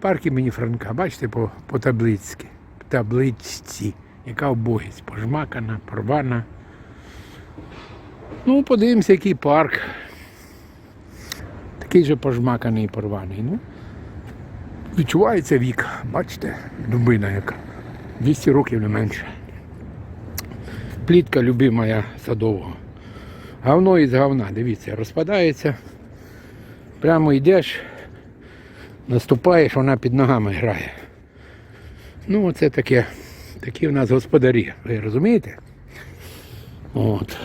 Парк імені Франка, бачите, по, по табличці, табличці, яка обогість, пожмакана, порвана. Ну, подивимося, який парк. Такий же пожмаканий і порваний. Ну, відчувається вік, бачите, дубина яка. 200 років не менше. Плітка любимая садового. Говно із говна, дивіться, розпадається. Прямо йдеш, наступаєш, вона під ногами грає. Ну, оце таке, такі в нас господарі, ви розумієте? От.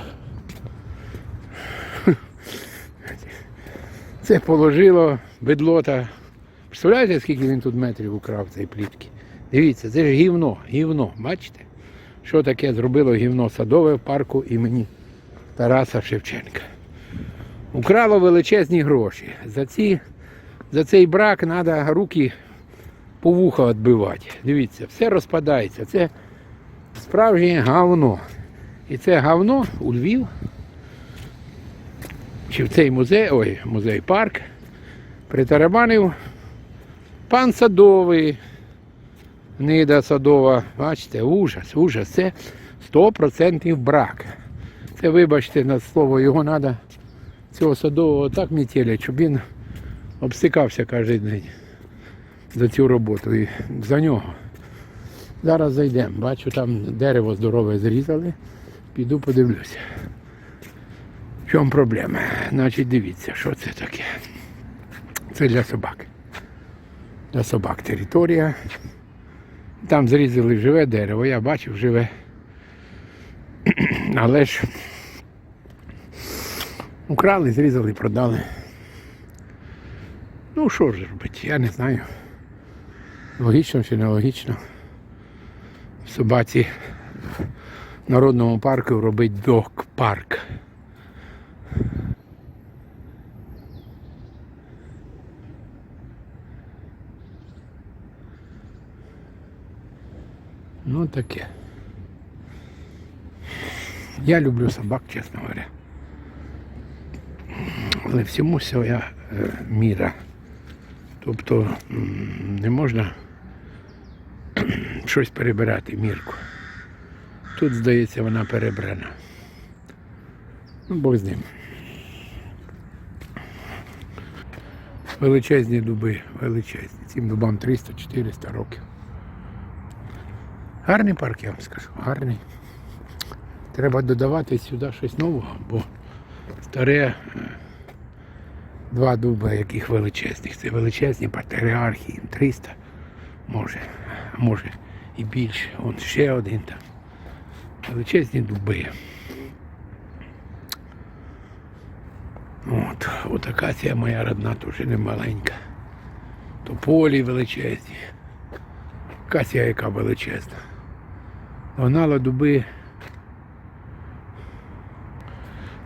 Це положило бедлота. Представляєте, скільки він тут метрів украв цієї плітки? Дивіться, це ж гівно, гівно, бачите? Що таке зробило гівно садове в парку імені Тараса Шевченка. Украло величезні гроші. За, ці, за цей брак треба руки по вуха відбивати. Дивіться, все розпадається. Це справжнє говно. І це говно у Львів. Чи в цей музей, ой, музей парк притарабанив пан садовий. Нида садова, бачите, ужас, ужас. Це 100% брак. Це, вибачте, на слово, його треба цього садового так мітелять, щоб він обстикався кожен день за цю роботу і за нього. Зараз зайдемо. Бачу, там дерево здорове зрізали. Піду подивлюся. В чому проблема? Значить, дивіться, що це таке. Це для собак. Для собак територія. Там зрізали живе дерево, я бачив живе. Але ж украли, зрізали, продали. Ну що ж робити, я не знаю. Логічно чи не логічно. Собаці в народному парку робить док-парк. Ну таке. Я люблю собак, чесно говоря. Але всьому своя е, міра. Тобто не можна щось перебирати мірку. Тут, здається, вона перебрана. Ну, Бог з ним. Величезні дуби, величезні. Цим дубам 300-400 років. Гарний парк, я вам скажу, гарний. Треба додавати сюди щось нового, бо старе е, два дуба, яких величезних. Це величезні патріархи, їм 300, може, може і більше. Вон ще один там. Величезні дуби. От, от акація моя родна, теж не маленька. Тополі величезні. Акація яка величезна. Догнала дуби.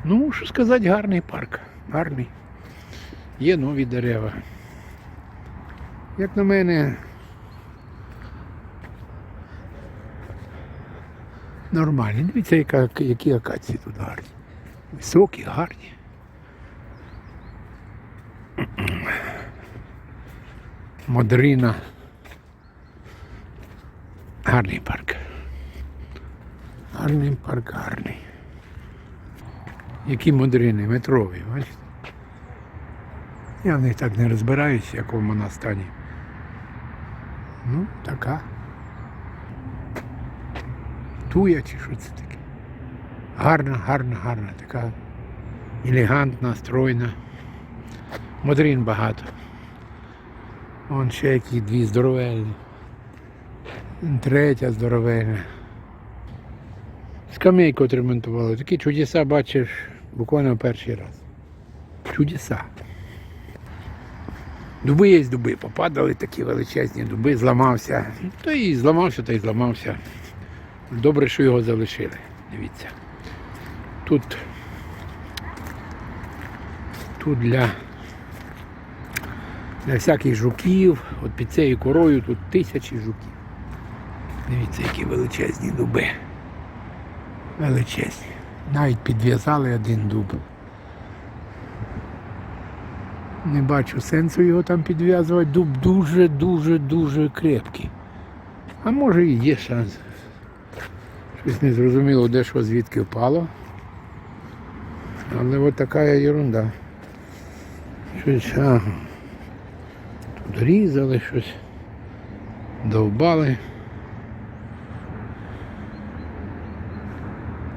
Ну, що сказати, гарний парк. Гарний. Є нові дерева. Як на мене, нормальні. Дивіться, які акації тут гарні. Високі, гарні. Модрина. Гарний парк. Гарний парк, гарний. Які модрини, метрові, бачите? Я в них так не розбираюсь, в якому вона стані. Ну, така. Туя чи що це таке? Гарна, гарна, гарна, така елегантна, стройна. Модрин багато. Вон ще які дві здоровельні. Третя здоровельна. Скамейку отремонтували. Такі чудеса бачиш буквально перший раз. Чудеса. Дуби є дуби, попадали такі величезні дуби, зламався. То і зламався, то і зламався. Добре, що його залишили. Дивіться. Тут, тут для, для всяких жуків, от під цією корою тут тисячі жуків. Дивіться, які величезні дуби. Величезні. Навіть підв'язали один дуб. Не бачу сенсу його там підв'язувати. Дуб дуже-дуже-дуже крепкий. А може і є шанс. Щось не зрозуміло, де що звідки впало. Але от така ерунда. Щось, ага. Тут різали щось, довбали.